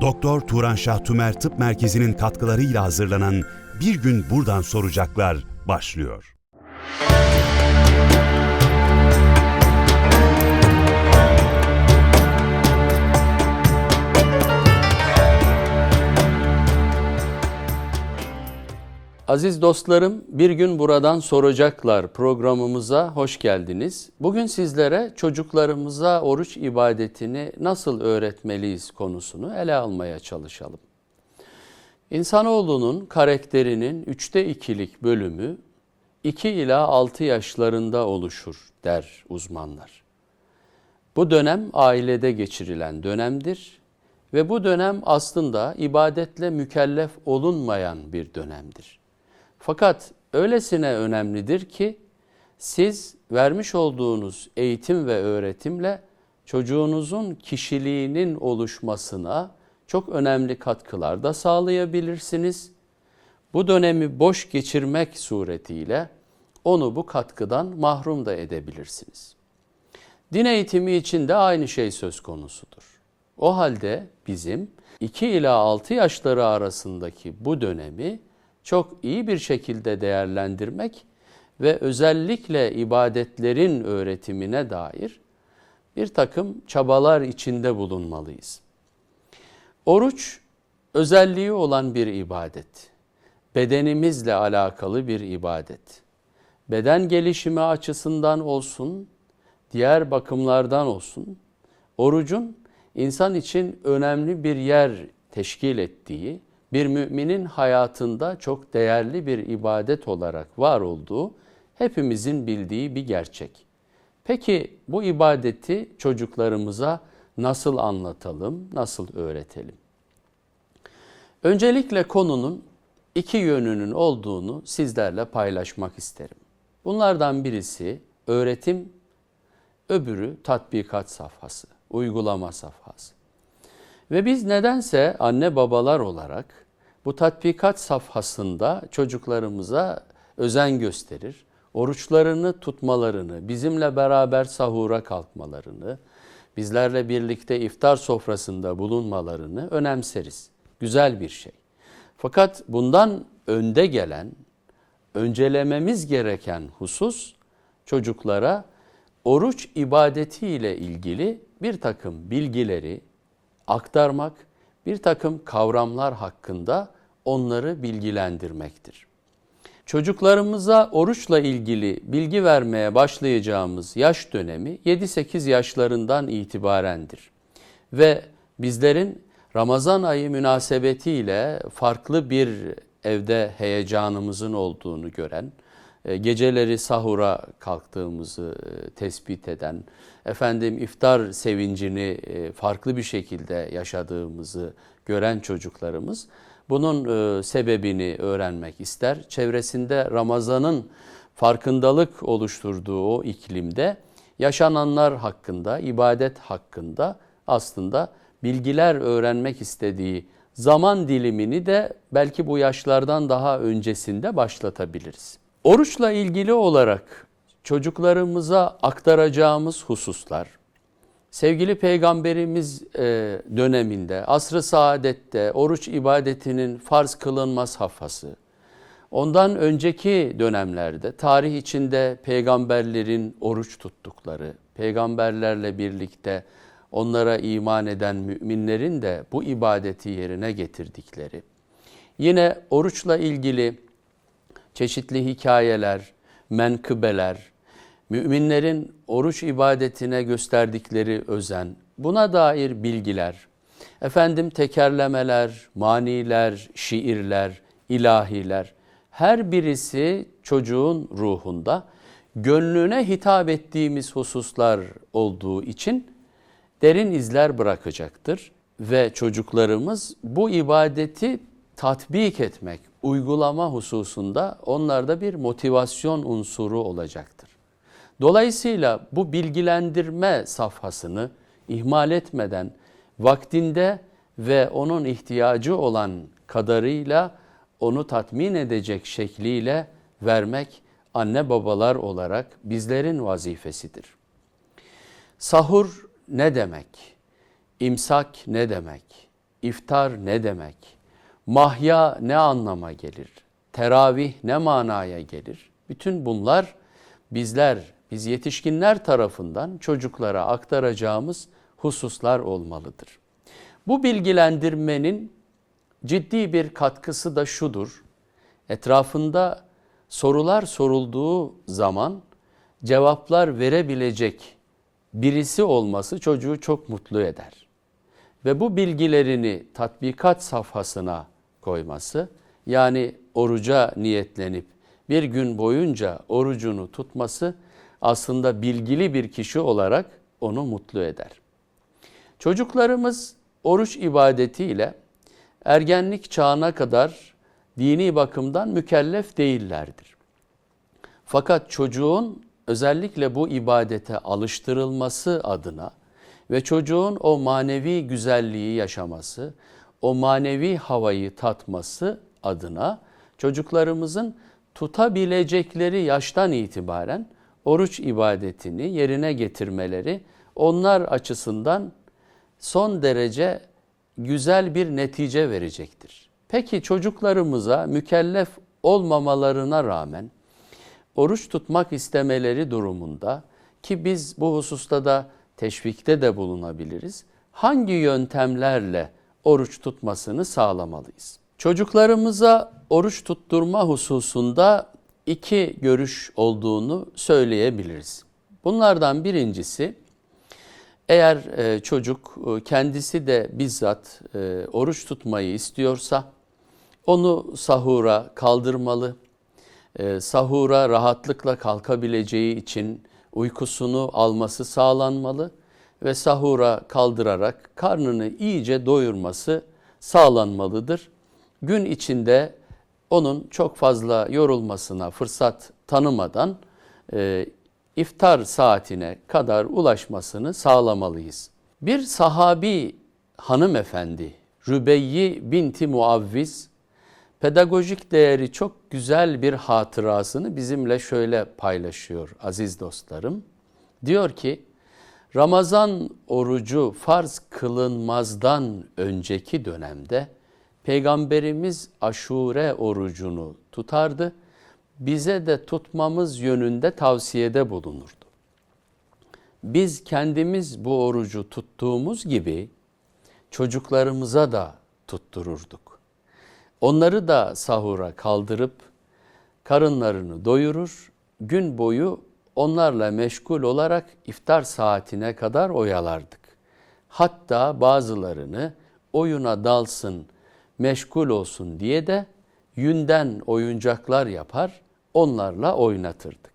Doktor Turan Şah Tümer Tıp Merkezi'nin katkılarıyla hazırlanan Bir Gün Buradan Soracaklar başlıyor. Aziz dostlarım, bir gün buradan soracaklar programımıza hoş geldiniz. Bugün sizlere çocuklarımıza oruç ibadetini nasıl öğretmeliyiz konusunu ele almaya çalışalım. İnsanoğlunun karakterinin üçte ikilik bölümü 2 ila 6 yaşlarında oluşur der uzmanlar. Bu dönem ailede geçirilen dönemdir ve bu dönem aslında ibadetle mükellef olunmayan bir dönemdir. Fakat öylesine önemlidir ki siz vermiş olduğunuz eğitim ve öğretimle çocuğunuzun kişiliğinin oluşmasına çok önemli katkılar da sağlayabilirsiniz. Bu dönemi boş geçirmek suretiyle onu bu katkıdan mahrum da edebilirsiniz. Din eğitimi için de aynı şey söz konusudur. O halde bizim 2 ila 6 yaşları arasındaki bu dönemi çok iyi bir şekilde değerlendirmek ve özellikle ibadetlerin öğretimine dair bir takım çabalar içinde bulunmalıyız. Oruç özelliği olan bir ibadet. Bedenimizle alakalı bir ibadet. Beden gelişimi açısından olsun, diğer bakımlardan olsun, orucun insan için önemli bir yer teşkil ettiği, bir müminin hayatında çok değerli bir ibadet olarak var olduğu hepimizin bildiği bir gerçek. Peki bu ibadeti çocuklarımıza nasıl anlatalım, nasıl öğretelim? Öncelikle konunun iki yönünün olduğunu sizlerle paylaşmak isterim. Bunlardan birisi öğretim, öbürü tatbikat safhası, uygulama safhası. Ve biz nedense anne babalar olarak bu tatbikat safhasında çocuklarımıza özen gösterir. Oruçlarını tutmalarını, bizimle beraber sahura kalkmalarını, bizlerle birlikte iftar sofrasında bulunmalarını önemseriz. Güzel bir şey. Fakat bundan önde gelen, öncelememiz gereken husus çocuklara oruç ibadeti ile ilgili bir takım bilgileri, aktarmak, bir takım kavramlar hakkında onları bilgilendirmektir. Çocuklarımıza oruçla ilgili bilgi vermeye başlayacağımız yaş dönemi 7-8 yaşlarından itibarendir. Ve bizlerin Ramazan ayı münasebetiyle farklı bir evde heyecanımızın olduğunu gören, e, geceleri sahura kalktığımızı e, tespit eden, efendim iftar sevincini e, farklı bir şekilde yaşadığımızı gören çocuklarımız bunun sebebini öğrenmek ister. Çevresinde Ramazan'ın farkındalık oluşturduğu o iklimde yaşananlar hakkında, ibadet hakkında aslında bilgiler öğrenmek istediği zaman dilimini de belki bu yaşlardan daha öncesinde başlatabiliriz. Oruçla ilgili olarak çocuklarımıza aktaracağımız hususlar, sevgili peygamberimiz e, döneminde, asr-ı saadette oruç ibadetinin farz kılınmaz hafası, ondan önceki dönemlerde tarih içinde peygamberlerin oruç tuttukları, peygamberlerle birlikte onlara iman eden müminlerin de bu ibadeti yerine getirdikleri, yine oruçla ilgili çeşitli hikayeler, menkıbeler, müminlerin oruç ibadetine gösterdikleri özen, buna dair bilgiler, efendim tekerlemeler, maniler, şiirler, ilahiler, her birisi çocuğun ruhunda gönlüne hitap ettiğimiz hususlar olduğu için derin izler bırakacaktır ve çocuklarımız bu ibadeti tatbik etmek, uygulama hususunda onlarda bir motivasyon unsuru olacaktır. Dolayısıyla bu bilgilendirme safhasını ihmal etmeden vaktinde ve onun ihtiyacı olan kadarıyla onu tatmin edecek şekliyle vermek anne babalar olarak bizlerin vazifesidir. Sahur ne demek? İmsak ne demek? iftar ne demek? Mahya ne anlama gelir? Teravih ne manaya gelir? Bütün bunlar bizler, biz yetişkinler tarafından çocuklara aktaracağımız hususlar olmalıdır. Bu bilgilendirmenin ciddi bir katkısı da şudur. Etrafında sorular sorulduğu zaman cevaplar verebilecek birisi olması çocuğu çok mutlu eder. Ve bu bilgilerini tatbikat safhasına koyması, yani oruca niyetlenip bir gün boyunca orucunu tutması aslında bilgili bir kişi olarak onu mutlu eder. Çocuklarımız oruç ibadetiyle ergenlik çağına kadar dini bakımdan mükellef değillerdir. Fakat çocuğun özellikle bu ibadete alıştırılması adına ve çocuğun o manevi güzelliği yaşaması, o manevi havayı tatması adına çocuklarımızın tutabilecekleri yaştan itibaren oruç ibadetini yerine getirmeleri onlar açısından son derece güzel bir netice verecektir. Peki çocuklarımıza mükellef olmamalarına rağmen oruç tutmak istemeleri durumunda ki biz bu hususta da teşvikte de bulunabiliriz. Hangi yöntemlerle oruç tutmasını sağlamalıyız? Çocuklarımıza oruç tutturma hususunda iki görüş olduğunu söyleyebiliriz. Bunlardan birincisi eğer e, çocuk e, kendisi de bizzat e, oruç tutmayı istiyorsa onu sahura kaldırmalı. Sahura rahatlıkla kalkabileceği için uykusunu alması sağlanmalı ve sahura kaldırarak karnını iyice doyurması sağlanmalıdır. Gün içinde onun çok fazla yorulmasına fırsat tanımadan e, iftar saatine kadar ulaşmasını sağlamalıyız. Bir sahabi hanımefendi Rübeyyi binti Muavviz pedagojik değeri çok güzel bir hatırasını bizimle şöyle paylaşıyor aziz dostlarım. Diyor ki Ramazan orucu farz kılınmazdan önceki dönemde Peygamberimiz aşure orucunu tutardı. Bize de tutmamız yönünde tavsiyede bulunurdu. Biz kendimiz bu orucu tuttuğumuz gibi çocuklarımıza da tuttururduk. Onları da sahura kaldırıp karınlarını doyurur, gün boyu onlarla meşgul olarak iftar saatine kadar oyalardık. Hatta bazılarını oyuna dalsın, meşgul olsun diye de yünden oyuncaklar yapar, onlarla oynatırdık.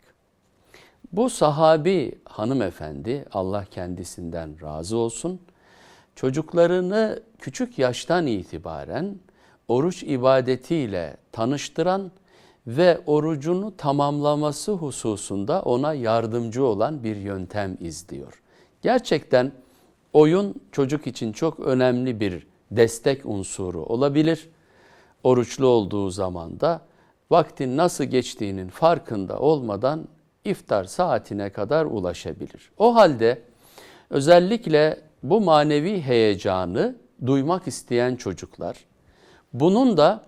Bu sahabi hanımefendi, Allah kendisinden razı olsun, çocuklarını küçük yaştan itibaren oruç ibadetiyle tanıştıran ve orucunu tamamlaması hususunda ona yardımcı olan bir yöntem izliyor. Gerçekten oyun çocuk için çok önemli bir destek unsuru olabilir. Oruçlu olduğu zaman da vaktin nasıl geçtiğinin farkında olmadan iftar saatine kadar ulaşabilir. O halde özellikle bu manevi heyecanı duymak isteyen çocuklar, bunun da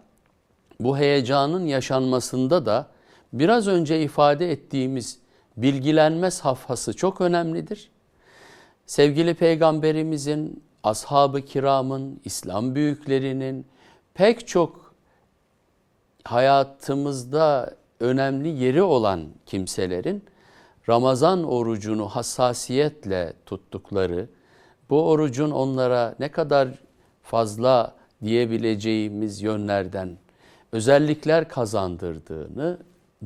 bu heyecanın yaşanmasında da biraz önce ifade ettiğimiz bilgilenme safhası çok önemlidir. Sevgili Peygamberimizin, ashab-ı kiramın, İslam büyüklerinin pek çok hayatımızda önemli yeri olan kimselerin Ramazan orucunu hassasiyetle tuttukları, bu orucun onlara ne kadar fazla diyebileceğimiz yönlerden özellikler kazandırdığını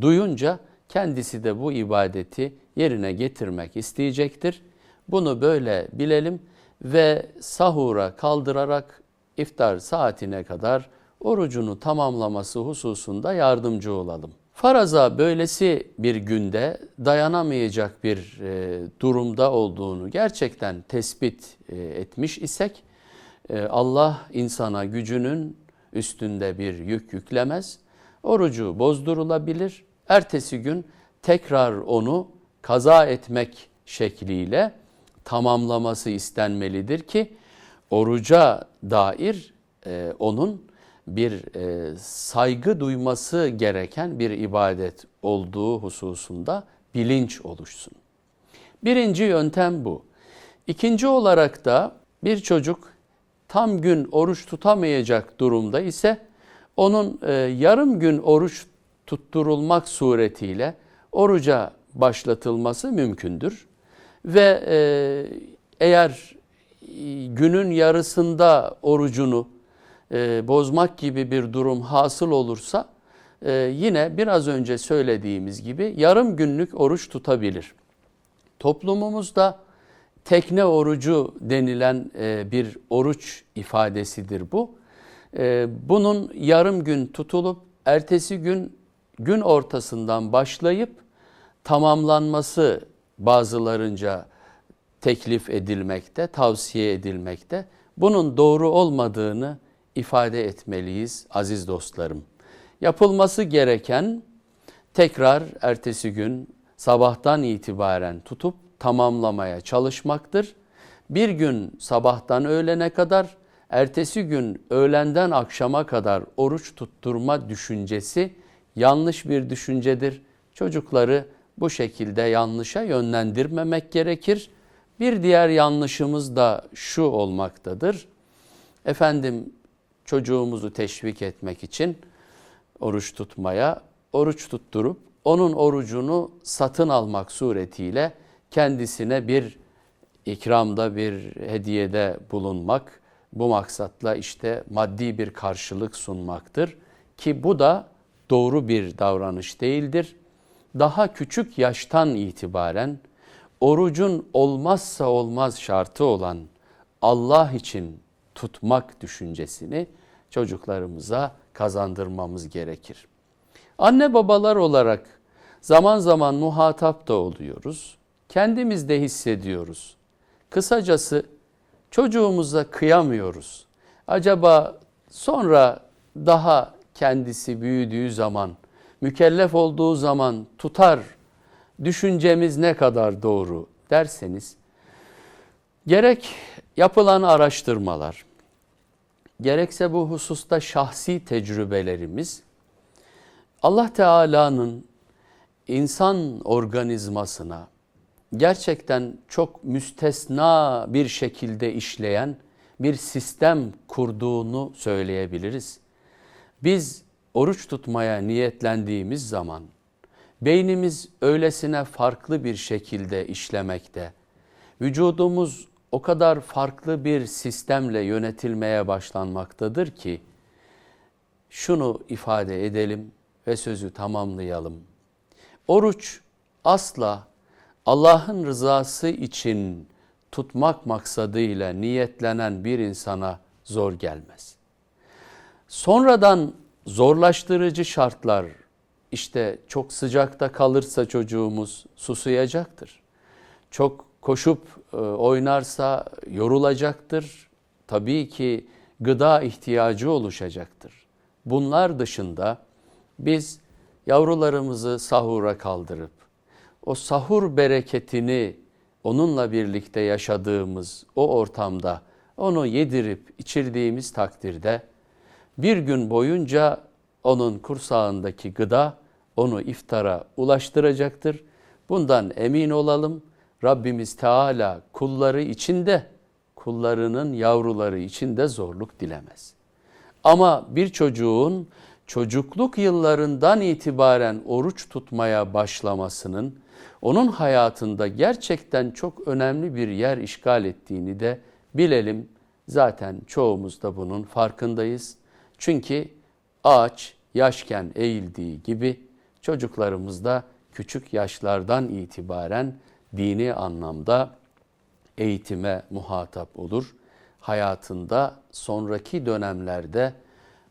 duyunca kendisi de bu ibadeti yerine getirmek isteyecektir. Bunu böyle bilelim ve sahura kaldırarak iftar saatine kadar orucunu tamamlaması hususunda yardımcı olalım. Faraza böylesi bir günde dayanamayacak bir e, durumda olduğunu gerçekten tespit e, etmiş isek e, Allah insana gücünün üstünde bir yük yüklemez. Orucu bozdurulabilir. Ertesi gün tekrar onu kaza etmek şekliyle tamamlaması istenmelidir ki oruca dair e, onun bir e, saygı duyması gereken bir ibadet olduğu hususunda bilinç oluşsun. Birinci yöntem bu. İkinci olarak da bir çocuk tam gün oruç tutamayacak durumda ise onun e, yarım gün oruç tutturulmak suretiyle oruca başlatılması mümkündür. Ve e, eğer e, günün yarısında orucunu e, bozmak gibi bir durum hasıl olursa yine biraz önce söylediğimiz gibi yarım günlük oruç tutabilir. Toplumumuzda tekne orucu denilen bir oruç ifadesidir bu. Bunun yarım gün tutulup ertesi gün gün ortasından başlayıp tamamlanması bazılarınca teklif edilmekte, tavsiye edilmekte. Bunun doğru olmadığını ifade etmeliyiz aziz dostlarım. Yapılması gereken tekrar ertesi gün sabahtan itibaren tutup tamamlamaya çalışmaktır. Bir gün sabahtan öğlene kadar, ertesi gün öğlenden akşama kadar oruç tutturma düşüncesi yanlış bir düşüncedir. Çocukları bu şekilde yanlışa yönlendirmemek gerekir. Bir diğer yanlışımız da şu olmaktadır. Efendim çocuğumuzu teşvik etmek için oruç tutmaya, oruç tutturup onun orucunu satın almak suretiyle kendisine bir ikramda, bir hediyede bulunmak, bu maksatla işte maddi bir karşılık sunmaktır ki bu da doğru bir davranış değildir. Daha küçük yaştan itibaren orucun olmazsa olmaz şartı olan Allah için tutmak düşüncesini çocuklarımıza kazandırmamız gerekir. Anne babalar olarak zaman zaman muhatap da oluyoruz. Kendimiz de hissediyoruz. Kısacası çocuğumuza kıyamıyoruz. Acaba sonra daha kendisi büyüdüğü zaman, mükellef olduğu zaman tutar düşüncemiz ne kadar doğru derseniz gerek yapılan araştırmalar, gerekse bu hususta şahsi tecrübelerimiz Allah Teala'nın insan organizmasına gerçekten çok müstesna bir şekilde işleyen bir sistem kurduğunu söyleyebiliriz. Biz oruç tutmaya niyetlendiğimiz zaman beynimiz öylesine farklı bir şekilde işlemekte. Vücudumuz o kadar farklı bir sistemle yönetilmeye başlanmaktadır ki şunu ifade edelim ve sözü tamamlayalım. Oruç asla Allah'ın rızası için tutmak maksadıyla niyetlenen bir insana zor gelmez. Sonradan zorlaştırıcı şartlar işte çok sıcakta kalırsa çocuğumuz susayacaktır. Çok koşup e, oynarsa yorulacaktır. Tabii ki gıda ihtiyacı oluşacaktır. Bunlar dışında biz yavrularımızı sahura kaldırıp o sahur bereketini onunla birlikte yaşadığımız o ortamda onu yedirip içirdiğimiz takdirde bir gün boyunca onun kursağındaki gıda onu iftara ulaştıracaktır. Bundan emin olalım. Rabbimiz Teala kulları içinde, kullarının yavruları içinde zorluk dilemez. Ama bir çocuğun çocukluk yıllarından itibaren oruç tutmaya başlamasının onun hayatında gerçekten çok önemli bir yer işgal ettiğini de bilelim. Zaten çoğumuz da bunun farkındayız. Çünkü ağaç yaşken eğildiği gibi çocuklarımız da küçük yaşlardan itibaren dini anlamda eğitime muhatap olur. Hayatında sonraki dönemlerde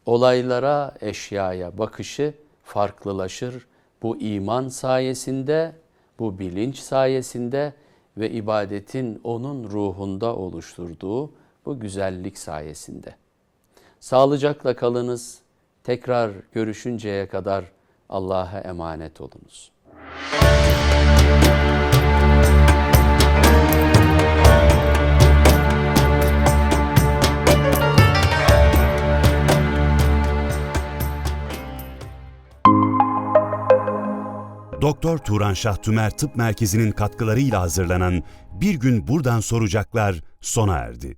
olaylara, eşyaya bakışı farklılaşır. Bu iman sayesinde, bu bilinç sayesinde ve ibadetin onun ruhunda oluşturduğu bu güzellik sayesinde. Sağlıcakla kalınız. Tekrar görüşünceye kadar Allah'a emanet olunuz. Doktor Turan Şah Tümer Tıp Merkezi'nin katkılarıyla hazırlanan Bir Gün Buradan Soracaklar sona erdi.